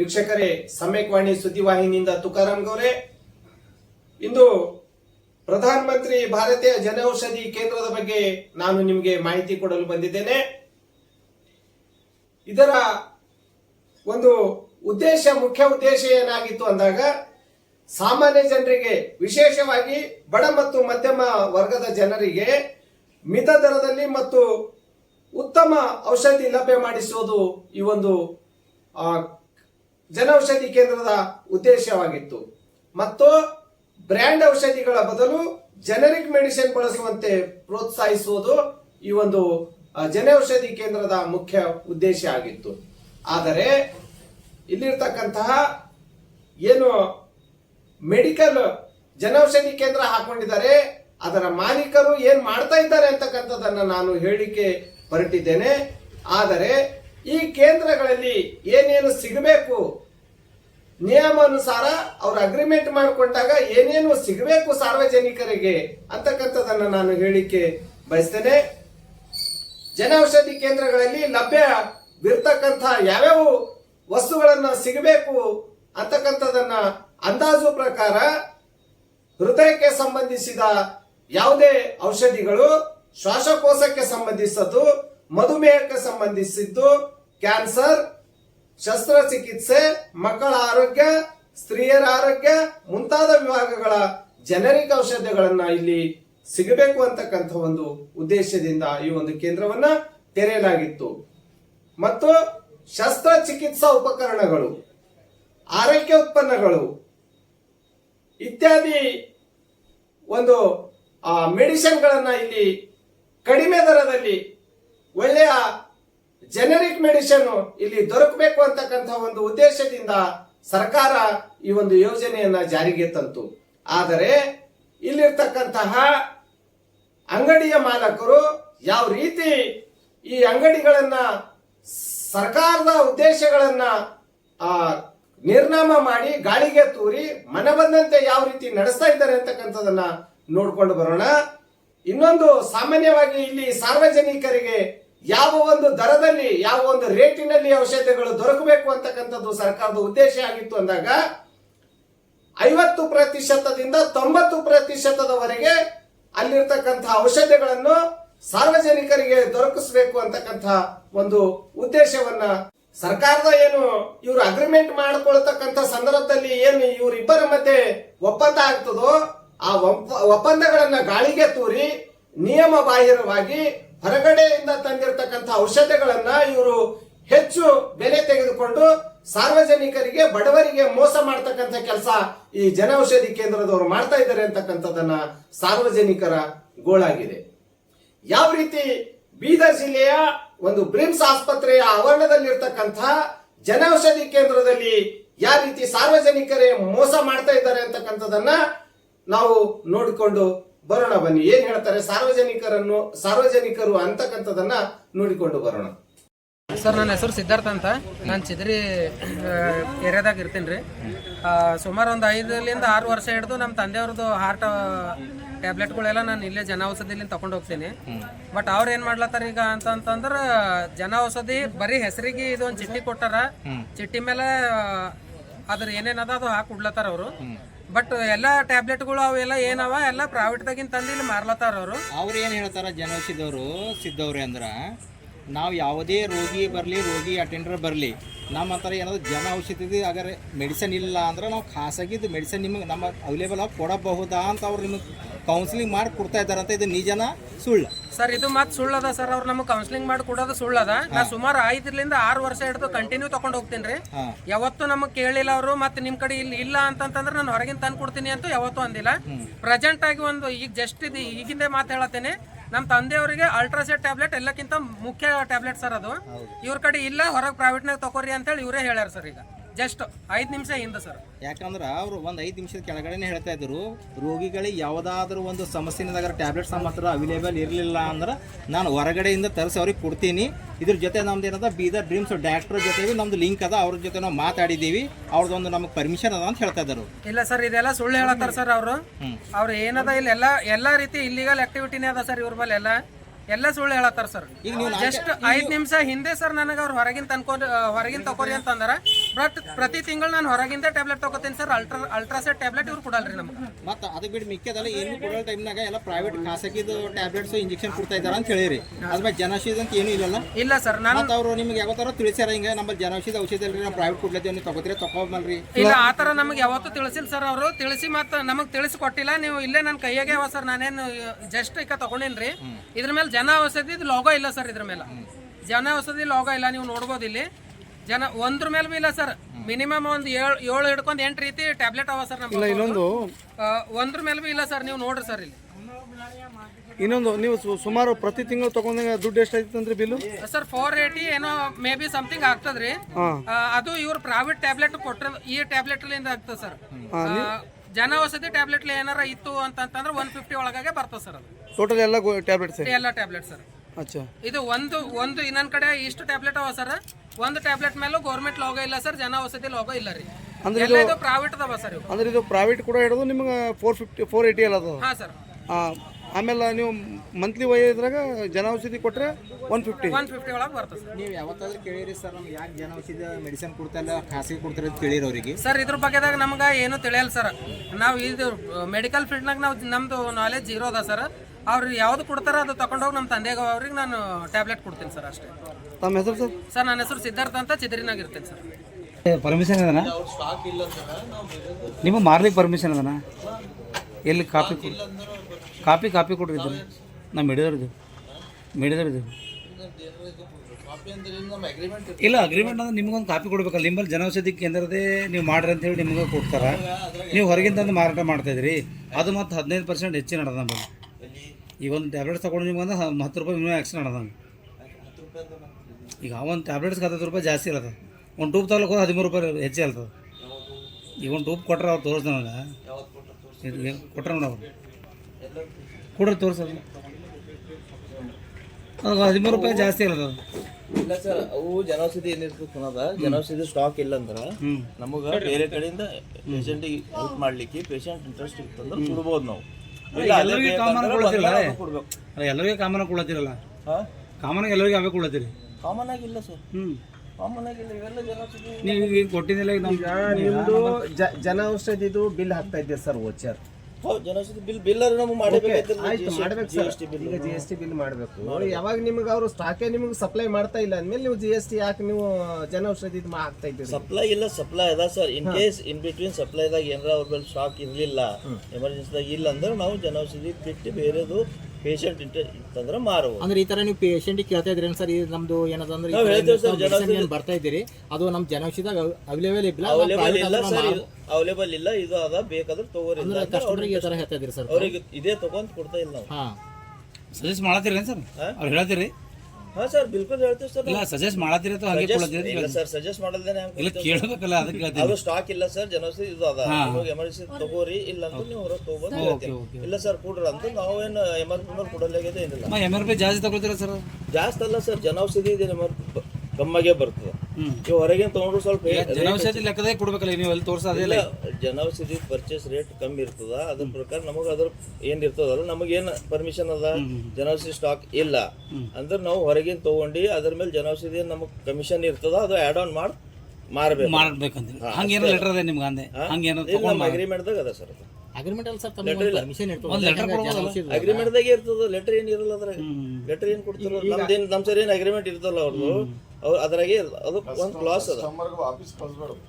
ವೀಕ್ಷಕರೇ ಸಮ್ಯಕ್ವಾಣಿ ಸುದ್ದಿವಾಹಿನಿಯಿಂದ ತುಕಾರಾಮ್ ಗೌರೆ. ಇಂದು ಪ್ರಧಾನ ಮಂತ್ರಿ ಭಾರತೀಯ ಜನೌಷಧಿ ಕೇಂದ್ರದ ಬಗ್ಗೆ ನಾನು ನಿಮಗೆ ಮಾಹಿತಿ ಕೊಡಲು ಬಂದಿದ್ದೇನೆ. ಇದರ ಒಂದು ಉದ್ದೇಶ, ಮುಖ್ಯ ಉದ್ದೇಶ ಏನಾಗಿತ್ತು ಅಂದಾಗ, ಸಾಮಾನ್ಯ ಜನರಿಗೆ, ವಿಶೇಷವಾಗಿ ಬಡ ಮತ್ತು ಮಧ್ಯಮ ವರ್ಗದ ಜನರಿಗೆ ಮಿತ ದರದಲ್ಲಿ ಮತ್ತು ಉತ್ತಮ ಔಷಧಿ ಲಭ್ಯ ಮಾಡಿಸುವುದು ಈ ಒಂದು ಜನೌಷಧಿ ಕೇಂದ್ರದ ಉದ್ದೇಶವಾಗಿತ್ತು. ಮತ್ತು ಬ್ರ್ಯಾಂಡ್ ಔಷಧಿಗಳ ಬದಲು ಜನರಿಕ್ ಮೆಡಿಸಿನ್ ಬಳಸುವಂತೆ ಪ್ರೋತ್ಸಾಹಿಸುವುದು ಈ ಒಂದು ಜನೌಷಧಿ ಕೇಂದ್ರದ ಮುಖ್ಯ ಉದ್ದೇಶ ಆಗಿತ್ತು. ಆದರೆ, ಇಲ್ಲಿರ್ತಕ್ಕಂತಹ ಏನು ಮೆಡಿಕಲ್ ಜನೌಷಧಿ ಕೇಂದ್ರ ಹಾಕೊಂಡಿದ್ದಾರೆ, ಅದರ ಮಾಲೀಕರು ಏನ್ ಮಾಡ್ತಾ ಇದ್ದಾರೆ ಅಂತಕ್ಕಂಥದ್ದನ್ನು ನಾನು ಹೇಳಿಕೆ ಹೊರಟಿದ್ದೇನೆ. ಆದರೆ, ಈ ಕೇಂದ್ರಗಳಲ್ಲಿ ಏನೇನು ಸಿಗಬೇಕು ನಿಯಮಾನುಸಾರ ಅವ್ರ ಅಗ್ರಿಮೆಂಟ್ ಮಾಡಿಕೊಂಡಾಗ ಏನೇನು ಸಿಗಬೇಕು ಸಾರ್ವಜನಿಕರಿಗೆ ಅಂತಕ್ಕಂಥದ್ದನ್ನು ನಾನು ಹೇಳಿಕೆ ಬಯಸ್ತೇನೆ. ಜನೌಷಧಿ ಕೇಂದ್ರಗಳಲ್ಲಿ ಲಭ್ಯವಿರ್ತಕ್ಕಂಥ ಯಾವ್ಯಾವ ವಸ್ತುಗಳನ್ನು ಸಿಗಬೇಕು ಅಂತಕ್ಕಂಥದ್ದನ್ನ ಅಂದಾಜು ಪ್ರಕಾರ ಹೃದಯಕ್ಕೆ ಸಂಬಂಧಿಸಿದ ಯಾವುದೇ ಔಷಧಿಗಳು, ಶ್ವಾಸಕೋಶಕ್ಕೆ ಸಂಬಂಧಿಸಿದ್ದು, ಮಧುಮೇಹಕ್ಕೆ ಸಂಬಂಧಿಸಿದ್ದು, ಕ್ಯಾನ್ಸರ್ ಶಸ್ತ್ರಚಿಕಿತ್ಸೆ, ಮಕ್ಕಳ ಆರೋಗ್ಯ, ಸ್ತ್ರೀಯರ ಆರೋಗ್ಯ ಮುಂತಾದ ವಿಭಾಗಗಳ ಜನರಿಕ್ ಔಷಧಿಗಳನ್ನ ಇಲ್ಲಿ ಸಿಗಬೇಕು ಅಂತಕ್ಕಂಥ ಒಂದು ಉದ್ದೇಶದಿಂದ ಈ ಒಂದು ಕೇಂದ್ರವನ್ನ ತೆರೆಯಲಾಗಿತ್ತು. ಮತ್ತು ಶಸ್ತ್ರಚಿಕಿತ್ಸಾ ಉಪಕರಣಗಳು, ಆರೈಕೆ ಉತ್ಪನ್ನಗಳು ಇತ್ಯಾದಿ ಒಂದು ಮೆಡಿಸಿನ್ಗಳನ್ನ ಇಲ್ಲಿ ಕಡಿಮೆ ದರದಲ್ಲಿ ಒಳ್ಳೆಯ ಜನರಿಕ್ ಮೆಡಿಸಿನ್ ಇಲ್ಲಿ ದೊರಕಬೇಕು ಅಂತಕ್ಕಂಥ ಒಂದು ಉದ್ದೇಶದಿಂದ ಸರ್ಕಾರ ಈ ಒಂದು ಯೋಜನೆಯನ್ನ ಜಾರಿಗೆ ತಂತು. ಆದರೆ ಇಲ್ಲಿರ್ತಕ್ಕಂತಹ ಅಂಗಡಿಯ ಮಾಲಕರು ಯಾವ ರೀತಿ ಈ ಅಂಗಡಿಗಳನ್ನ ಸರ್ಕಾರದ ಉದ್ದೇಶಗಳನ್ನ ಆ, ನಿರ್ನಾಮ ಮಾಡಿ ಗಾಳಿಗೆ ತೂರಿ ಮನ ಬಂದಂತೆ ಯಾವ ರೀತಿ ನಡೆಸ್ತಾ ಇದ್ದಾರೆ ಅಂತಕ್ಕಂಥದನ್ನ ನೋಡ್ಕೊಂಡು ಬರೋಣ. ಇನ್ನೊಂದು ಸಾಮಾನ್ಯವಾಗಿ ಇಲ್ಲಿ ಸಾರ್ವಜನಿಕರಿಗೆ ಯಾವ ಒಂದು ದರದಲ್ಲಿ, ಯಾವ ಒಂದು ರೇಟಿನಲ್ಲಿ ಔಷಧಿಗಳು ದೊರಕಬೇಕು ಅಂತಕ್ಕಂಥದ್ದು ಸರ್ಕಾರದ ಉದ್ದೇಶ ಆಗಿತ್ತು ಅಂದಾಗ, ಐವತ್ತು ಪ್ರತಿಶತದಿಂದ ತೊಂಬತ್ತು ಪ್ರತಿಶತದವರೆಗೆ ಅಲ್ಲಿರ್ತಕ್ಕಂಥ ಔಷಧಿಗಳನ್ನು ಸಾರ್ವಜನಿಕರಿಗೆ ದೊರಕಿಸಬೇಕು ಅಂತಕ್ಕಂಥ ಒಂದು ಉದ್ದೇಶವನ್ನ ಸರ್ಕಾರದ ಏನು ಇವರು ಅಗ್ರಿಮೆಂಟ್ ಮಾಡಿಕೊಳ್ತಕ್ಕಂಥ ಸಂದರ್ಭದಲ್ಲಿ ಏನು ಇವರಿಬ್ಬರ ಮಧ್ಯೆ ಒಪ್ಪಂದ ಆಗ್ತದೋ, ಆ ಒಪ್ಪ- ಒಪ್ಪಂದಗಳನ್ನ ಗಾಳಿಗೆ ತೂರಿ ನಿಯಮ ಬಾಹಿರವಾಗಿ ಹೊರಗಡೆಯಿಂದ ತಂದಿರತಕ್ಕಂಥ ಔಷಧಗಳನ್ನ ಇವರು ಹೆಚ್ಚು ಬೆಲೆ ತೆಗೆದುಕೊಂಡು ಸಾರ್ವಜನಿಕರಿಗೆ, ಬಡವರಿಗೆ ಮೋಸ ಮಾಡ್ತಕ್ಕಂಥ ಕೆಲಸ ಈ ಜನೌಷಧಿ ಕೇಂದ್ರದವರು ಮಾಡ್ತಾ ಇದ್ದಾರೆ ಅಂತಕ್ಕಂಥದ್ದನ್ನ ಸಾರ್ವಜನಿಕರ ಗೋಳಾಗಿದೆ. ಯಾವ ರೀತಿ ಬೀದರ್ ಜಿಲ್ಲೆಯ ಒಂದು ಬ್ರಿಮ್ಸ್ ಆಸ್ಪತ್ರೆಯ ಆವರಣದಲ್ಲಿರ್ತಕ್ಕಂಥ ಜನೌಷಧಿ ಕೇಂದ್ರದಲ್ಲಿ ಯಾವ ರೀತಿ ಸಾರ್ವಜನಿಕರೇ ಮೋಸ ಮಾಡ್ತಾ ಇದ್ದಾರೆ ಅಂತಕ್ಕಂಥದ್ದನ್ನ ನಾವು ನೋಡಿಕೊಂಡು ಬರೋಣ ಬನ್ನಿ. ಏನ್ ಹೇಳ್ತಾರೆ? ಸಾರ್ವಜನಿಕರನ್ನು ಸಾರ್ವಜನಿಕರು ಅಂತಕ್ಕಂಥದನ್ನ ನೋಡಿಕೊಂಡು ಬರೋಣ. ಸರ್ ನನ್ನ ಹೆಸರು ಸಿದ್ಧಾರ್ಥ ಅಂತ. ನಾನು ಚಿದ್ರಿ ಏರಿಯಾದಾಗ ಇರ್ತೀನಿ ರೀ. ಸುಮಾರು ಒಂದು ಐದರಿಂದ ಆರು ವರ್ಷ ಹಿಡಿದು ನಮ್ಮ ತಂದೆಯವ್ರದ್ದು ಹಾರ್ಟ್ ಟ್ಯಾಬ್ಲೆಟ್ಗಳೆಲ್ಲ ನಾನು ಇಲ್ಲೇ ಜನ ಔಷಧಿಲಿಂದ ತಗೊಂಡು ಹೋಗ್ತೀನಿ. ಬಟ್ ಅವ್ರು ಏನು ಮಾಡ್ಲತ್ತಾರ ಈಗ ಅಂತಂತಂದ್ರೆ ಜನ ಔಷಧಿ ಬರೀ ಹೆಸರಿಗೆ ಇದೊಂದು ಚಿಟ್ಟಿ ಕೊಟ್ಟಾರ. ಚಿಟ್ಟಿ ಮೇಲೆ ಅದ್ರ ಏನೇನದ ಅದು ಹಾಕಿ ಕೊಡ್ಲತ್ತಾರ ಅವರು. ಬಟ್ ಎಲ್ಲ ಟ್ಯಾಬ್ಲೆಟ್ಗಳು ಅವೆಲ್ಲ ಏನವ? ಎಲ್ಲ ಪ್ರೈವೇಟ್ದಾಗಿನ ತಂದು ಇಲ್ಲಿ ಮಾರ್ಲತ್ತಾರ ಅವರು. ಅವ್ರು ಏನು ಹೇಳ್ತಾರ ಜನೌಷಧವರು ಸಿದ್ದವ್ರೆ ಅಂದ್ರೆ, ನಾವು ಯಾವುದೇ ರೋಗಿ ಬರಲಿ, ರೋಗಿ ಅಟೆಂಡರ್ ಬರಲಿ ನಮ್ಮ ಅಂತಾರೆ ಏನಾದ್ರು ಜನ ಔಷಧಿ ಅಗರ್ ಮೆಡಿಸನ್ ಇಲ್ಲ ಅಂದ್ರೆ ನಾವು ಖಾಸಗಿದು ಮೆಡಿಸನ್ ನಿಮಗೆ ನಮ್ಮ ಅವೈಲೇಬಲ್ ಆಗಿ ಕೊಡಬಹುದಾ ಅಂತ ಅವ್ರು ನಿಮಗೆ ಕೌನ್ಸಿಲಿಂಗ್ ಮಾಡಿ ಕೊಡ್ತಾ ಇದ್ದಾರಂತ ಇದು ನಿಜನ ಸುಳ್ಳು? ಸರ್ ಇದು ಮತ್ತೆ ಸುಳ್ಳದ ಸರ್. ಅವ್ರು ನಮಗೆ ಕೌನ್ಸಿಲಿಂಗ್ ಮಾಡಿ ಕೊಡೋದು ಸುಳ್ಳದ ನಾ ಸುಮಾರು ಐದರಿಂದ ಆರು ವರ್ಷ ಹಿಡಿದು ಕಂಟಿನ್ಯೂ ತಗೊಂಡ್ ಹೋಗ್ತೀನಿ ರೀ. ಯಾವತ್ತು ನಮಗೆ ಕೇಳಿಲ್ಲ ಅವರು ಮತ್ತೆ ನಿಮ್ ಕಡೆ ಇಲ್ಲಿ ಇಲ್ಲ ಅಂತಂತಂದ್ರೆ ನಾನು ಹೊರಗಿನ ತಂದು ಕೊಡ್ತೀನಿ ಅಂತ ಯಾವತ್ತೂ ಅಂದಿಲ್ಲ. ಪ್ರೆಸೆಂಟ್ ಆಗಿ ಒಂದು ಈಗ ಜಸ್ಟ್ ಇದು ಈಗಿಂದೇ ಮಾತು ಹೇಳತ್ತೇನೆ. ನಮ್ಮ ತಂದೆಯವರಿಗೆ ಅಲ್ಟ್ರಾಸೆಟ್ ಟ್ಯಾಬ್ಲೆಟ್ ಎಲ್ಲಕ್ಕಿಂತ ಮುಖ್ಯ ಟ್ಯಾಬ್ಲೆಟ್ ಸರ್ ಅದು. ಇವ್ರ ಕಡೆ ಇಲ್ಲ ಹೊರಗೆ ಪ್ರೈವೇಟ್ನಾಗ ತಗೋರಿ ಅಂತೇಳಿ ಇವರೇ ಹೇಳ್ಯಾರ ಸರ್ ಈಗ. ಜಸ್ಟ್ ಐದು ನಿಮಿಷ ಹಿಂದೆ ಸರ್. ಯಾಕಂದ್ರೆ ಅವರು ಒಂದು ಐದು ನಿಮಿಷದ ಕೆಳಗಡೆನೆ ಹೇಳ್ತಾ ಇದ್ರು ರೋಗಿಗಳಿಗೆ ಯಾವುದಾದ್ರೂ ಒಂದು ಸಮಸ್ಯೆನಾಗ ಟ್ಯಾಬ್ಲೆಟ್ಸ್ ನಮ್ಮ ಹತ್ರ ಅವೈಲೇಬಲ್ ಇರಲಿಲ್ಲ ಅಂದ್ರೆ ನಾನು ಹೊರಗಡೆಯಿಂದ ತರಿಸಿ ಅವ್ರಿಗೆ ಕೊಡ್ತೀನಿ. ಇದ್ರ ಜೊತೆ ನಮ್ದು ಏನದ ಬೀದರ್ ಡ್ರೀಮ್ಸ್ ಡಾಕ್ಟರ್ ಜೊತೆ ನಮ್ದು ಲಿಂಕ್ ಅದ ಅವ್ರ ಜೊತೆ ನಾವು ಮಾತಾಡಿದ್ದೀವಿ ಅವ್ರದ್ದೊಂದು ನಮಗೆ ಪರ್ಮಿಷನ್ ಅದ ಅಂತ ಹೇಳ್ತಾ ಇದ್ರು. ಇಲ್ಲ ಸರ್ ಇದೆಲ್ಲ ಸುಳ್ಳು ಹೇಳತ್ತಾರ ಸರ್ ಅವರು. ಅವ್ರು ಏನದ ಇಲ್ಲ ಎಲ್ಲ ಎಲ್ಲ ರೀತಿ ಇಲ್ಲಿಗಲ್ ಆಕ್ಟಿವಿಟಿನೇ ಅದ ಸರ್ ಇವ್ರ ಮೇಲೆ ಎಲ್ಲ. ಎಲ್ಲ ಸುಳ್ಳು ಹೇಳತ್ತಾರ ಸರ್ ಈಗ ನೀವು ಜಸ್ಟ್ ಐದ್ ನಿಮಿಷ ಹಿಂದೆ ಸರ್ ನನಗೆ ಅವ್ರು ಹೊರಗಿನ ತನ್ಕೊ ಹೊರಗಿನ ತಗೋರಿ ಅಂತ ಅಂದಾರ ಬಟ್ ಪ್ರತಿ ತಿಂಗಳು ನಾನು ಹೊರಗಿಂದ ಟ್ಯಾಬ್ಲೆಟ್ ತಗೋತೀನಿ ಸರ್ ಅಲ್ಟ್ರಾ ಅಲ್ಟ್ರಾಸೆಟ್ ಟ್ಯಾಬ್ಲೆಟ್ ಇವ್ರು ಕೊಡಲ್ರಿ ನಮ್ಗೆ. ಮತ್ತೆ ಅದು ಬಿಟ್ಟು ಮಿಕ್ಕದಲ್ಲ ಏನು ಕೊಡೋ ಟೈಮ್ನಾಗ ಎಲ್ಲ ಪ್ರೈವೇಟ್ ಖಾಸಗಿದು ಟ್ಯಾಬ್ಲೆಟ್ಸ್ ಇಂಜೆಕ್ಷನ್ ಕೊಡ್ತಾ ಇದ್ದಾರೆ ಅಂತ ಹೇಳಿರಿ. ಅದ್ಮೇಲೆ ಜನೌಷಧಿ ಅಂತ ಏನು ಇಲ್ಲಲ್ಲ? ಇಲ್ಲ ಸರ್ ನಾನು ಮತ್ತೆ ಅವರು ನಿಮ್ಗೆ ಯಾವ ಥರ ತಿಳಿಸ್ಯಾರ ಹಿಂಗೆ? ನಮ್ಮಲ್ಲಿ ಜನೌಷಧಿ ಔಷಧಿ ಅಲ್ರಿ ನಾವು ಪ್ರೈವೇಟ್ ಕೊಡ್ಲತ್ತೀವಿ ನೀವು ತಗೋತೀರಿ ತಗೋಬಲ್ರಿ ಇಲ್ಲ ಆ ಥರ ನಮಗೆ ಯಾವತ್ತೂ ತಿಳಿಸಿಲ್ಲ ಸರ್ ಅವರು. ತಿಳಿಸಿ ಮತ್ತೆ ನಮಗೆ ತಿಳಿಸಿ ಕೊಟ್ಟಿಲ್ಲ. ನೀವು ಇಲ್ಲೇ ನನ್ನ ಕೈಯಾಗೆ ಸರ್ ನಾನೇನು ಜಸ್ಟ್ ಈಗ ತಗೊಂಡಿನ್ರಿ. ಇದ್ರ ಮೇಲೆ ಜನ ಔಷಧಿ ಲೋಗೋ ಇಲ್ಲ ಸರ್ ಇದ್ರ ಮೇಲೆ. ಜನ ಔಷಧಿ ಲೋಗೋ ಇಲ್ಲ ನೀವು ನೋಡ್ಬೋದು ಇಲ್ಲಿ. ಜನ ಒಂದ್ರ ಮೇಲೆ ಬಿ ಇಲ್ಲ ಸರ್. ಮಿನಿಮಮ್ ಒಂದು ಏಳು ಏಳು ಹಿಡ್ಕೊಂಡು ಎಂಟು ರೀತಿ ಟ್ಯಾಬ್ಲೆಟ್ ಅವ ಸರ್ ನಮ್ಮ ಇನ್ನೊಂದು. ಒಂದ್ರ ಮೇಲೆ ಬಿ ಇಲ್ಲ ಸರ್ ನೀವು ನೋಡ್ರಿ ಸರ್ ಇಲ್ಲಿ. ಇನ್ನೊಂದು ನೀವು ಸುಮಾರು ಪ್ರತಿ ತಿಂಗಳು ತಗೊಂಡಾಗ ದುಡ್ಡು ಎಷ್ಟಾಯ್ತು ಅಂದ್ರೆ ಬಿಲ್ಲು? ಸರ್ ಫೋರ್ ಏಯ್ಟಿ ಏನೋ ಮೇ ಬಿ ಸಮಥಿಂಗ್ ಆಗ್ತದ್ರಿ. ಅದು ಇವ್ರು ಪ್ರೈವೇಟ್ ಟ್ಯಾಬ್ಲೆಟ್ ಕೊಟ್ಟರೆ ಈ ಟ್ಯಾಬ್ಲೆಟ್ ಲಿಂದ ಆಗ್ತದೆ ಸರ್. ಜನ ಔಷಧಿ ಟ್ಯಾಬ್ಲೆಟ್ ಏನಾರ ಇತ್ತು ಅಂತಂತಂದ್ರೆ ಒನ್ ಫಿಫ್ಟಿ ಒಳಗಾಗೆ ಬರ್ತದೆ ಸರ್ ಅದು. ಟೋಟಲ್ ಎಲ್ಲ ಟ್ಯಾಬ್ಲೆಟ್ ಸರ್ ಎಲ್ಲ ಟ್ಯಾಬ್ಲೆಟ್ ಸರ್. ಅಚ್ಚಾ. ಇದು ಒಂದು ಒಂದು ಇನ್ನೊಂದು ಕಡೆ ಇಷ್ಟು ಟ್ಯಾಬ್ಲೆಟ್ ಅವ ಸರ್. ಒಂದು ಟ್ಯಾಬ್ಲೆಟ್ ಮೇಲೂ ಗೌರ್ಮೆಂಟ್ ಲೋಗೋ ಇಲ್ಲ ಸರ್ ಜನ ಔಷಧಿ ಲೋಗೋ ಇಲ್ಲ ರೀ. ಎಲ್ಲ ಇದು ಪ್ರೈವೇಟ್ ಅದಾವ ಸರ್ ಇವು. ಅಂದ್ರೆ ಇದು ಪ್ರೈವೇಟ್ ಕೂಡ ಹಿಡಿದು ನಿಮಗೆ ಫೋರ್ ಫಿಫ್ಟಿ ಫೋರ್ ಏಯ್ಟಿ ಎಲ್ಲ ಅದು ಹಾಂ ಸರ್. ಆಮೇಲೆ ನೀವು ಮಂತ್ಲಿ ವಯಸ್ಸಿದ್ರಾಗ ಜನೌಷಧಿ ಕೊಟ್ಟರೆ ಒನ್ ಫಿಫ್ಟಿ ಒನ್ ಫಿಫ್ಟಿ ಒಳಗೆ ಬರ್ತದೆ ಸರ್. ನೀವು ಯಾವತ್ತಾದ್ರೂ ಕೇಳಿರಿ ಸರ್ ನಮ್ಗೆ ಯಾಕೆ ಜನೌಷಧಿ ಮೆಡಿಸಿನ್ ಕೊಡ್ತಾ ಇಲ್ಲ ಖಾಸಗಿ ಕೊಡ್ತಾರೆ ಅಂತ ಕೇಳಿರಿ ಅವರಿಗೆ ಸರ್ ಇದ್ರ ಬಗ್ಗೆದಾಗ ನಮ್ಗೆ ಏನು ತಿಳಿಯಲ್ಲ ಸರ್. ನಾವು ಇದು ಮೆಡಿಕಲ್ ಫೀಲ್ಡ್ನಾಗ ನಾವು ನಮ್ಮದು ನಾಲೆಜ್ ಜೀರೋ ಅದ ಸರ್. ಅವ್ರು ಯಾವ್ದು ಕೊಡ್ತಾರ ಅದು ತಗೊಂಡೋಗಿ ನಮ್ಮ ತಂದೆಗೆ ಅವ್ರಿಗೆ ನಾನು ಟ್ಯಾಬ್ಲೆಟ್ ಕೊಡ್ತೀನಿ ಸರ್ ಅಷ್ಟೇ. ತಮ್ಮ ಹೆಸರು ಸರ್? ಸರ್ ನನ್ನ ಹೆಸರು ಸಿದ್ಧಾರ್ಥ ಅಂತ ಚಿದ್ರಿನಾಗ ಇರ್ತೇನೆ ಸರ್. ಪರ್ಮಿಷನ್ ಅದನ ನಿಮಗೆ ಮಾರ್ಲಿಕ್ಕೆ ಪರ್ಮಿಷನ್ ಅದನ? ಎಲ್ಲಿ ಕಾಪಿ ಕೊಡಿ ಕಾಪಿ ಕಾಪಿ ಕೊಟ್ಟಿದ್ದೀರಿ ನಮ್ಮ ಮಿಡಿದವ್ರದ್ದು ಮಿಡಿದವ್ರದ್ದು ಇಲ್ಲ ಅಗ್ರಿಮೆಂಟ್ ಅಂದ್ರೆ ನಿಮ್ಗೊಂದು ಕಾಪಿ ಕೊಡ್ಬೇಕಲ್ಲ. ನಿಮ್ಮಲ್ಲಿ ಜನೌಷಧಿ ಕೇಂದ್ರದೇ ನೀವು ಮಾಡ್ರಿ ಅಂತ ಹೇಳಿ ನಿಮ್ಗೆ ಕೊಡ್ತಾರ. ನೀವು ಹೊರಗಿಂದ ಮಾರಾಟ ಮಾಡ್ತಾ ಇದ್ರಿ ಅದು ಮತ್ತು ಹದಿನೈದು ಪರ್ಸೆಂಟ್ ಹೆಚ್ಚಿನ ನಮ್ಮಲ್ಲಿ. ಈಗ ಒಂದು ಟ್ಯಾಬ್ಲೆಟ್ಸ್ ತೊಗೊಂಡು ನಿಮ್ಗೆ ಅಂದ್ರೆ ಹತ್ತು ರೂಪಾಯಿ ಮಿನಿಮಮ್ ಆ್ಯಕ್ಷನ್ ಅದಂಗೆ ಈಗ ಒಂದು ಟ್ಯಾಬ್ಲೆಟ್ಸ್ಗೆ ಹತ್ತತ್ತು ರೂಪಾಯಿ ಜಾಸ್ತಿ ಇಲ್ಲದ ಒಂದು ಟೂಬ್ ತಗೊಳಕ್ಕೆ ಹೋದ್ರೆ ಹದಿಮೂರು ರೂಪಾಯಿ ಹೆಚ್ಚು ಇರ್ತದೆ ಈಗ ಒಂದು ಟೂಬ್ ಕೊಟ್ರೆ ಅವ್ರು ತೋರಿಸ್ದ ನನಗೆ ಕೊಟ್ರೆ ನೋಡ ಅವ್ರು. ಕೊಡ್ರಿ ತೋರ್ಸೋದು ಅದು ಹದಿಮೂರು ರೂಪಾಯಿ ಜಾಸ್ತಿ ಇರ್ತದೆ ಇಲ್ಲ ಸರ್ ಅವು ಜನೌಷಧಿ ಏನಿರ್ತದೆ ಅನ್ನೋದ ಜನೌಷಧಿ ಸ್ಟಾಕ್ ಇಲ್ಲ ಅಂದ್ರೆ ನಮಗೆ ಬೇರೆ ಕಡೆಯಿಂದ ಪೇಷಂಟಿಗೆ ಹೆಲ್ಪ್ ಮಾಡ್ಲಿಕ್ಕೆ ಪೇಷಂಟ್ ಇಂಟ್ರೆಸ್ಟ್ ಇರ್ತಂದ್ರೆ ಕೊಡ್ಬೋದು ನಾವು. ಎಲ್ಲರಿಗೆ ಕಾಮನ್ ಅದು ಕೊಡ್ಬೇಕು. ಅಲ್ಲ ಕಾಮನ್ ಆಗಿ ಹಾ? ಕಾಮನ್ ಎಲ್ಲರಿಗೆ ಅವೇ ಕೊಡ್ಲತ್ತೀರಿ? ಕಾಮನ್ ಆಗಿಲ್ಲ ಸರ್ ಹ್ಞೂ ಕಾಮನ್ ಆಗಿಲ್ಲ ಇವೆಲ್ಲ ಜನೌಷಧಿ ನೀವು ಈಗ ಕೊಟ್ಟಿದ್ದಿಲ್ಲ ಈಗ ನಮ್ಮ ನಿಮ್ದು ಔಷಧಿ ಜನೌಷಧಿದು ಬಿಲ್ ಹಾಕ್ತಾ ಇದ್ದೀರಿ ಸರ್ ವೋಚರ್ ಹೌದು ಜನೌಷಧಿ ಬಿಲ್ ಬಿಲ್ ನಮಗೆ ಮಾಡಬೇಕಾಯ್ತಲ್ಲ ಆಯ್ತು ಮಾಡ್ಬೇಕು ಸರ್. ಈಗ ಜಿ ಎಸ್ ಟಿ ಬಿಲ್ ಮಾಡಬೇಕು. ಯಾವಾಗ ನಿಮಗೆ ಅವರು ಸ್ಟಾಕೇ ನಿಮ್ಗೆ ಸಪ್ಲೈ ಮಾಡ್ತಾ ಇಲ್ಲ ಅಂದ್ಮೇಲೆ ನೀವು ಜಿ ಎಸ್ ಟಿ ಯಾಕೆ ನೀವು ಜನೌಷಧಿ ಹಾಕ್ತಾ ಇದ್ದೀರಿ? ಸಪ್ಲೈ ಇಲ್ಲ ಸಪ್ಲೈ ಅದ sir in case in between ಸಪ್ಲೈದಾಗ ಏನಾರ ಅವ್ರ ಮೇಲೆ ಸ್ಟಾಕ್ ಇರಲಿಲ್ಲ ಎಮರ್ಜೆನ್ಸಿದಾಗ ಇಲ್ಲ ಅಂದ್ರೆ ನಾವು ಜನೌಷಧಿ ಬಿಟ್ಟು ಬೇರೆದು ಪೇಷಂಟ್ ಇತ್ತಂದ್ರೆ ಮಾರೋ ಅಂದ್ರೆ ಈ ತರ ನೀವು ಪೇಷಂಟಿಗೆ ಕೇಳ್ತಾ ಇದ್ರಿ ಸರ್? ಇದು ನಮ್ದು ಏನದ ಅಂದ್ರೆ ನಾವ್ ಹೇಳ್ತೇವೆ sir, ಜನೌಷಧಿ- ಏನು ಬರ್ತಾ ಇದ್ದೀರಿ? ಅದು ನಮ್ಮ ಜನೌಷಧಿದಾಗ ಅವೈಲೇಬಲ್ ಇಲ್ಲ ಅವೈಲೇಬಲ್ ಇಲ್ಲ ಸರ್ ಅವೈಲೇಬಲ್ ಇಲ್ಲ ಇದು ಅದ ಬೇಕಾದ್ರೆ ತಗೋರಿ ಇಲ್ಲ ಅಂದ್ರೆ ಕಸ್ಟಮರ್ಗೆ ಈ ತರ ಹೇಳ್ತಾ ಇದ್ರಿ ಸರ್? ಅವ್ರಿಗೆ ಇದೇ ತಗೊಂಡ್ ಕೊಡ್ತಾ ಇಲ್ಲ ನಾವು. ಹಾ. ಸಜೆಸ್ಟ್ ಮಾಡತ್ತೀರಿ ಸರ್? ಅವ್ರು ಹೇಳ್ತೀರಿ? ಹಾ ಸರ್ ಬಿಲ್ಕುಲ್ ಹೇಳ್ತೀವಿ ಸರ್ ಇಲ್ಲ ಸಜೆಸ್ಟ್ ಮಾಡತ್ತೀರಿ ಅಥವಾ ಹಂಗೆ ಕೊಡ್ಲತ್ತೀರಿ ಇಲ್ಲ ಸರ್ ಸಜೆಸ್ಟ್ ಮಾಡೋದೇನೆ ಹಂಗ್ ಇಲ್ಲ. ಕೇಳಬೇಕಲ್ಲ ಅದಕ್ಕೆ ಅದು ಸ್ಟಾಕ್ ಇಲ್ಲ ಸರ್ ಜನೌಷಧಿ ಇದು ಅದ. ನಿಮಗೆ ಎಮರ್ಜೆನ್ಸಿ ತಗೋರಿ ಇಲ್ಲ ಅಂತ ನೀವು ಹೊರಗೆ ತಗೋಬೋದು ಹೇಳ್ತೀನಿ. ಇಲ್ಲ ಸರ್ ಕೊಡ್ರಿ ಅಂತ ನಾವೇನು ಎಮರ್ಜೆನ್ಸಿ ಮೇಲೆ ಕೊಡಲಾಗಿದೆ ಏನಿಲ್ಲ. ಎಂ ಆರ್ ಪಿ ಜಾಸ್ತಿ ತಗೋತೀರಾ ಸರ್? ಜಾಸ್ತಿ ಅಲ್ಲ ಸರ್ ಜನೌಷಧಿ ಇದೆ ಎಮರ್ ಕಮ್ಮಾಗೆ ಬರ್ತದೆ. ಹ್ಮ್. ನೀವು ಹೊರಗಿನ ತಗೊಂಡ್ರು ಸ್ವಲ್ಪ ಜನೌಷಧಿ ಲೆಕ್ಕದಾಗ ಕೊಡ್ಬೇಕಲ್ಲ ನೀವು ಅಲ್ಲಿ ತೋರ್ಸೋದೇ ಇಲ್ಲ ಜನೌಷಧಿ ಪರ್ಚೇಸ್ ರೇಟ್ ಕಮ್ಮಿ ಇರ್ತದ. ಅದ್ರ ಪ್ರಕಾರ ನಮಗೆ ಅದ್ರ ಏನ್ ಇರ್ತದಲ್ಲ ನಮಗೇನು ಪರ್ಮಿಷನ್ ಅದ? ಜನೌಷಧಿ ಸ್ಟಾಕ್ ಇಲ್ಲ. ಅಂದ್ರೆ ನಾವು ಹೊರಗಿನ ತಗೊಂಡು ಅದ್ರ ಮೇಲೆ ಜನೌಷಧಿ ನಮಗೆ ಕಮಿಷನ್ ಇರ್ತದ ಅದು ಆಡ್ ಆನ್ ಮಾಡಿ ಮಾರಬೇಕು. ಮಾಡ್ಬೇಕಂತ ಹಂಗೇನೋ ಲೆಟರ್ ಅದೇ ನಿಮ್ಗೆ ಅಂದೆ. ಹಂಗೇನೋ ಇಲ್ಲ ನಮ್ಮ ಅಗ್ರಿಮೆಂಟ್ದಾಗ ಅದ ಸರ್ ಅಗ್ರಿಮೆಂಟ್ ಅಲ್ಲಿ ಸರ್ ತಮ್ಮ ಪರ್ಮಿಷನ್ ಒಂದು ಲೆಟರ್ ಕೊಡ್ಬೋದಲ್ಲ? ಅಗ್ರಿಮೆಂಟ್ ದಾಗೆ ಇರ್ತದ ಲೆಟರ್ ಏನ್ ಇರಲ್ಲ ಅದ್ರಾಗ. ಲೆಟರ್ ಏನ್ ಕೊಡ್ತಾರ ನಮ್ದೇನ್ ನಮ್ಮ ಸರಿ ಏನ್ ಅಗ್ರಿಮೆಂಟ್ ಇರ್ತಲ್ಲ ಅವ್ರದ್ದು ಅವ್ರು ಅದ್ರಾಗೆ ಅದು ಒಂದು ಕ್ಲಾಸ್ ಅದ.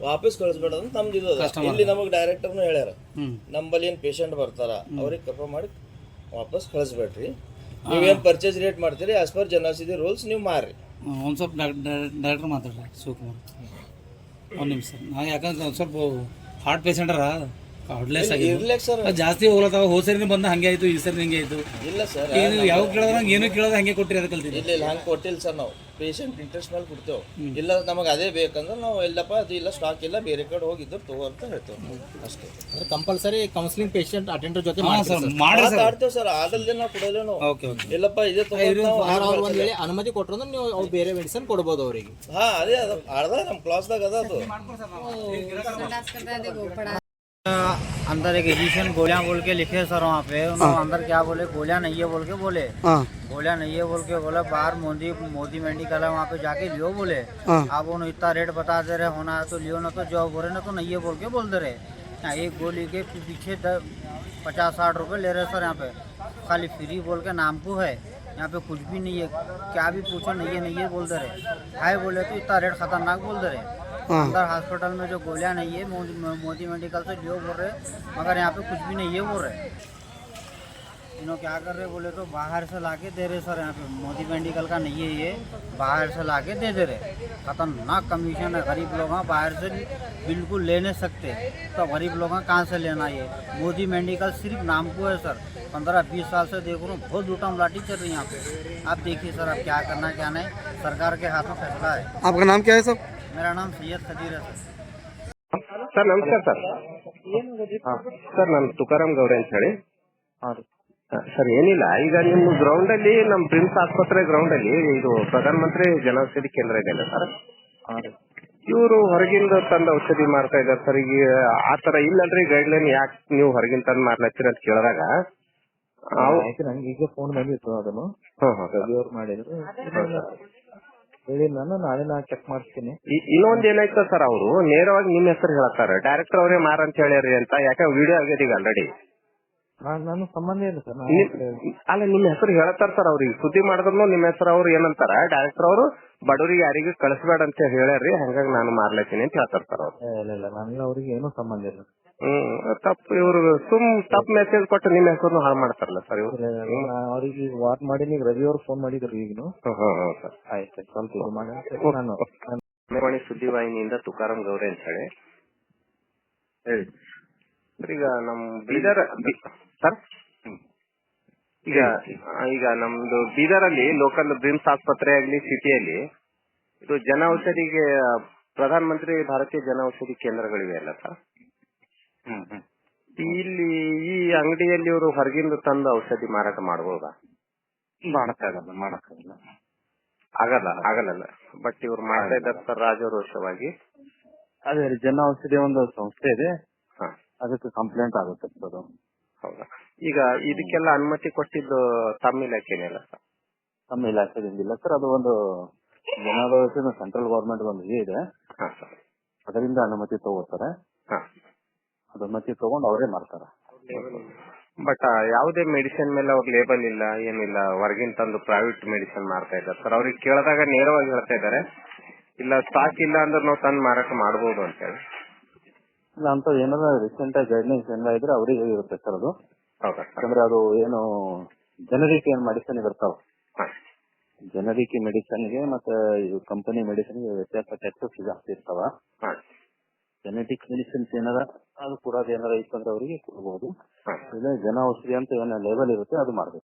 ವಾಪಸ್ ಕಳಿಸ್ಬೇಡ ಅಂತ ನಮ್ದು ಇದು ಅದ. ಇಲ್ಲಿ ನಮಗೆ ಡೈರೆಕ್ಟರ್ನು ಹೇಳ್ಯಾರ. ನಂಬಲ್ಲಿ ಏನು ಏನ್ ಪೇಷಂಟ್ ಬರ್ತಾರ ಅವ್ರಿಗೆ ಕಪ ಮಾಡಿ ವಾಪಸ್ ಕಳಿಸ್ಬೇಡ್ರಿ. ನೀವೇನ್ ಪರ್ಚೇಸ್ ರೇಟ್ ಮಾಡ್ತೀರಿ ಆಸ್ ಪರ್ ಜನೌಷಧಿ ರೂಲ್ಸ್ ನೀವು ಮಾರ್ರಿ. ಒಂದು ಸ್ವಲ್ಪ ಡೈರೆಕ್ಟರ್ ಮಾತಾಡ್ರಿ ಶಿವಕುಮಾರ್. ಒಂದು ನಿಮಿಷ. ನಾ ಯಾಕಂದ್ರೆ ಒಂದು ಸ್ವಲ್ಪ ಹಾರ್ಟ್ ಪೇಷಂಟರ ಆಗಿದೆ ಸರ್. ಜಾಸ್ತಿ ಹೋಗ್ಲತ್ತಾವ. ಹೋದ ಸರಿ ಬಂದ ಹಂಗೆ ಆಯ್ತು ಈ ಸರಿ ಹಂಗೆ ಆಯ್ತು. ಇಲ್ಲ ಸರ್ ಏನು ನೀವು ಯಾವ ಕೇಳೋದ್ರ ಏನು ಕೇಳೋದು ಹಂಗೆ ಕೊಟ್ಟಿರಿ ಅದಕ್ಕೆ ಕಲ್ತೀನಿ ಇಲ್ಲ ಇಲ್ಲ ಹಂಗೆ ಕೊಟ್ಟಿಲ್ಲ ಸರ್ ನಾವು. ಪೇಷಂಟ್ ಇಂಟ್ರೆಸ್ಟ್ ಮೇಲೆ ಕೊಡ್ತೇವೆ. ಇಲ್ಲ ನಮಗೆ ಅದೇ ಬೇಕಂದ್ರೆ ನಾವು ಇಲ್ಲಪ್ಪ ಅದು ಇಲ್ಲ ಸ್ಟಾಕ್ ಇಲ್ಲ ಬೇರೆ ಕಡೆ ಹೋಗಿದ್ರು ತಗೋ ಅಂತ ಹೇಳ್ತೇವೆ ಅಷ್ಟೇ. ಅಂದ್ರೆ ಕಂಪಲ್ಸರಿ ಕೌನ್ಸಿಲಿಂಗ್ ಪೇಷಂಟ್ ಅಟೆಂಡರ್ ಜೊತೆ ಹಾಂ ಮಾಡ್ತಾರೆ ಸರ್ ಮಾಡ್ರಿ ಸರ್. ಮಾತಾಡ್ತೇವೆ ಸರ್ ಆದಲ್ಲದೆ ನಾವು ಕೊಡೋಲ್ಲ ನಾವು. Okay okay. ಇಲ್ಲಪ್ಪ ಇದೇ ಒಂದ್ ಅನುಮತಿ ಕೊಟ್ಟರು ಅಂದ್ರೆ ನೀವು ಅವ್ರು ಬೇರೆ ಮೆಡಿಸಿನ್ ಕೊಡ್ಬೋದು ಅವರಿಗೆ. ಹಾ ಅದೇ ಅದ ಅರ್ಧ ನಮ್ಮ ಕ್ಲಾಸ್ದಾಗ ಅದ ಅದು. है अंदर एक एडिशन गोलियाँ बोल के लिखे सर वहाँ पे। उन्होंने अंदर क्या बोले? गोलियाँ नहीं है बोल के बोले। ಹಾಂ गोलियाँ नहीं है बोल के बोले। बाहर मोदी मोदी मेडिकल है वहाँ पे जाके लियो बोले। हाँ। आप उन्होंने इतना रेट बता दे रहे होना है तो लियो ना तो जॉब हो रहे ना तो नहीं है बोल के बोल दे रहे। यहाँ एक गोली के पीछे पचास साठ रुपए ले रहे सर यहाँ पे। खाली फ्री बोल के नाम को है। यहाँ पे कुछ भी नहीं है। क्या भी पूछो नहीं है नहीं है बोल दे रहे। हाय बोले तो इतना रेट खतरनाक बोल दे रहे। हाँ अंदर हॉस्पिटल में जो गोलियाँ नहीं है मोदी मोदी मेडिकल से जो बोल रहे मगर यहाँ पे कुछ भी नहीं है बोल रहे। इन्हों क्या कर रहे बोले तो बाहर से लाके दे रहे सर यहाँ पे मोदी मेडिकल का नहीं है ये। बाहर से लाके दे दे रहे। खतरनाक कमीशन है गरीब लोग हैं बाहर से बिल्कुल ले नहीं सकते। तो गरीब लोग हैं कहाँ से लेना ये? मोदी मेडिकल सिर्फ़ नाम को है सर। पंद्रह बीस साल से देख रहा हूँ बहुत लूटम लाठी चल रही है यहाँ पे। आप देखिए सर अब क्या करना क्या नहीं। सरकार के हाथों फैसला है। आपका नाम क्या है सर? मेरा नाम सैयद खदीर है सर ಸರ್ ನಮಸ್ಕಾರ ಸರ್ ಸರ್ ನಾನು ತುಕಾರಾಮ್ ಗೌಡ ಅಂತ ಹೇಳಿ ಸರ್ ಏನಿಲ್ಲ ಈಗ ನಿಮ್ಮ ಗ್ರೌಂಡ್ ಅಲ್ಲಿ ನಮ್ಮ ಪ್ರಿನ್ಸ್ ಆಸ್ಪತ್ರೆ ಗ್ರೌಂಡ್ ಅಲ್ಲಿ ಇದು ಪ್ರಧಾನ ಮಂತ್ರಿ ಜನೌಷಧಿ ಕೇಂದ್ರ ಇದೆಯಲ್ಲ ಸರ್ ಇವರು ಹೊರಗಿಂದ ತಂದು ಔಷಧಿ ಮಾಡ್ತಾ ಇದ್ದಾರೆ ಸರ್ ಈಗ ಆ ತರ ಇಲ್ಲಲ್ರಿ ಗೈಡ್ ಲೈನ್ ಯಾಕೆ ನೀವು ಹೊರಗಿಂದ ತಂದು ಮಾಡ್ಲತ್ತೀರ ಅಂತ ಕೇಳಿದಾಗ ಆಯ್ತು ನಂಗೆ ಈಗ ಫೋನ್ ಬಂದಿತ್ತು ಅದನ್ನು ಹ್ಮ್ ಹ್ಮ್ ಸರ್. ರವಿ ಅವ್ರು ಮಾಡಿದ್ರು ಹೇಳಿ ನಾನು ನಾಳೆ ನಾ ಚೆಕ್ ಮಾಡಿಸ್ತೀನಿ ಇನ್ನೊಂದ್ ಏನಾಯ್ತು ಸರ್ ಅವರು? ನೇರವಾಗಿ ನಿಮ್ ಹೆಸರು ಹೇಳ್ತಾರೆ ಡೈರೆಕ್ಟರ್ ಅವರೇ ಮಾರ ಅಂತ ಹೇಳ್ಯಾರಿ ಅಂತ. ಯಾಕೆ ವಿಡಿಯೋ ಆಗ್ಯದ ಈಗ ಆಲ್ರೆಡಿ ನಾನ್ ನಾನು ಸಂಬಂಧ ಇಲ್ಲ ಸರ್ ಅಲ್ಲ ನಿಮ್ ಹೆಸರು ಹೇಳತ್ತಾರ ಸರ್ ಅವ್ರಿಗೆ ಸುದ್ದಿ ಮಾಡಿದ್ರು ನಿಮ್ ಹೆಸರು ಅವ್ರು ಏನಂತಾರ? ಡೈರೆಕ್ಟರ್ ಅವರು ಬಡವರಿಗೆ ಯಾರಿಗೂ ಕಳಿಸ್ಬೇಡ ಅಂತ ಹೇಳ್ಯಾರಿ ಹಂಗಾಗಿ ನಾನು ಮಾರ್ಲತ್ತೀನಿ ಅಂತ ಹೇಳ್ತಾರ ಸರ್ ಅವ್ರು. ಇಲ್ಲ ಇಲ್ಲ ನನಗೆ ಅವ್ರಿಗೆ ಏನೂ ಸಂಬಂಧ ಇಲ್ಲ. ತಪ್ಪು ಇವ್ರು ಸುಮ್ ತಪ್ಪು ಮೆಸೇಜ್ ಕೊಟ್ಟು ನಿಮ್ಮ ಹೆಸರು ಹಾಳು ಮಾಡ್ತಾರಲ್ಲ ಸರ್ ಇವ್ರು? ಇಲ್ಲ, ಇಲ್ಲ, ನಾ ಅವ್ರಿಗೆ ಈಗ ವಾಟ್ ಮಾಡಿ ಈಗ ರವಿ ಅವ್ರು ಫೋನ್ ಮಾಡಿದ್ರು ಈಗಿನ. ಹ್ಮ್ ಹ್ಮ್ ಹ್ಮ್ ಸರ್ ಆಯ್ತು ಸ್ವಲ್ಪ ಇದು ಮಾಡಿ. ನಾನು ಮೇವಾಣಿ ಸುದ್ದಿವಾಹಿನಿಯಿಂದ ತುಕಾರಾಮ್ ಗೌರೆ ಅಂತ ಹೇಳಿ. ಹೇಳಿ. ಸರ್, ಈಗ ನಮ್ ಬೀದರ್ ಬಿ- ಸರ್? ಈಗ ಈಗ ನಮ್ದು ಬೀದರ್ ಅಲ್ಲಿ ಲೋಕಲ್ ಬ್ರಿಮ್ಸ್ ಆಸ್ಪತ್ರೆ ಆಗ್ಲಿ ಸಿಟಿಯಲ್ಲಿ ಇದು ಜನ ಔಷಧಿಗೆ ಪ್ರಧಾನ ಮಂತ್ರಿ ಭಾರತೀಯ ಜನ ಔಷಧಿ ಕೇಂದ್ರಗಳಿವೆ ಅಲ್ಲ ಸರ್ ಅಂಗಡಿಯಲ್ಲಿ ಇವರು ಹೊರಗಿಂದ ತಂದು ಔಷಧಿ ಮಾರಾಟ ಮಾಡಬಹುದಾ ಮಾಡಕ್ಕಾಗಲ್ಲ ಮಾಡಕ್ಕಾಗಲ್ಲ ಆಗಲ್ಲ ಆಗಲ್ಲ ಬಟ್ ಇವ್ರು ಮಾಡ್ತಾ ಇದ್ದಾರೆ ಸರ್ ರಾಜರೋಷವಾಗಿ. ಅದೇ ಜನ ಔಷಧಿ ಒಂದು ಸಂಸ್ಥೆ ಇದೆ. ಅದಕ್ಕೆ ಕಂಪ್ಲೇಂಟ್ ಆಗುತ್ತೆ ಸರ್ ಹೌದಾ? ಈಗ ಇದಕ್ಕೆಲ್ಲ ಅನುಮತಿ ಕೊಟ್ಟಿದ್ದು ತಮ್ಮ ಇಲಾಖೆನೆಲ್ಲ ಸರ್? ತಮ್ಮ ಇಲಾಖೆದಿಂದ ಇಲ್ಲ ಸರ್. ಅದು ಒಂದು ಜನ ಸೆಂಟ್ರಲ್ ಗವರ್ಮೆಂಟ್ ಒಂದು ಇದು ಇದೆ. ಅದರಿಂದ ಅನುಮತಿ ತಗೋತಾರೆ. ಅನುಮತಿ ತಗೊಂಡು ಅವರೇ ಮಾಡ್ತಾರೆ. ಬಟ್ ಯಾವುದೇ ಮೆಡಿಸಿನ್ ಮೇಲೆ ಅವ್ರ ಲೇಬಲ್ ಇಲ್ಲ ಏನಿಲ್ಲ ಹೊರಗಿನ ತಂದು ಪ್ರೈವೇಟ್ ಮೆಡಿಸಿನ್ ಮಾರ್ತಾ ಇದ್ದಾರೆ. ಸರ್ ಅವ್ರಿಗೆ ಕೇಳಿದಾಗ ನೇರವಾಗಿ ಹೇಳ್ತಾ ಇದ್ದಾರೆ. ಇಲ್ಲ ಸ್ಟಾಕ್ ಇಲ್ಲ ಅಂದ್ರೆ ನಾವು ತಂದು ಮಾರಾಟ ಮಾಡಬಹುದು ಅಂತ ಹೇಳಿ. ಇಲ್ಲ ಅಂತ ಏನಾದ್ರು ರೀಸೆಂಟ್ ಆಗಿ ಗೈಡ್ಲೈನ್ಸ್ ಏನಾರ ಇದ್ರೆ ಅವರಿಗೆ ಇರುತ್ತೆ ಸರ್ ಅದು. ಹೌದಾ ಸರ್ ಯಾಕಂದ್ರೆ ಅದು ಏನು ಜನರಿಕ್ ಏನ್ ಮೆಡಿಸಿನ್ ಇರ್ತಾವ ಜನರಿಕ್ ಮೆಡಿಸಿನ್ಗೆ ಮತ್ತೆ ಕಂಪನಿ ಮೆಡಿಸಿನ್ಗೆ ವ್ಯತ್ಯಾಸ ಟೆಕ್ಸಸ್ ಜಾಸ್ತಿ ಇರ್ತಾವ. ಜೆನೆಟಿಕ್ ಮೆಡಿಸಿನ್ಸ್ ಏನಾರ ಅದು ಕೂಡ ಏನಾರ ಇತ್ತಂದ್ರೆ ಅವರಿಗೆ ಕೊಡಬಹುದು ಇಲ್ಲ ಜನ ಔಷಧಿ ಅಂತ ಏನೋ ಲೇಬಲ್ ಇರುತ್ತೆ ಅದು ಮಾಡ್ಬೇಕು.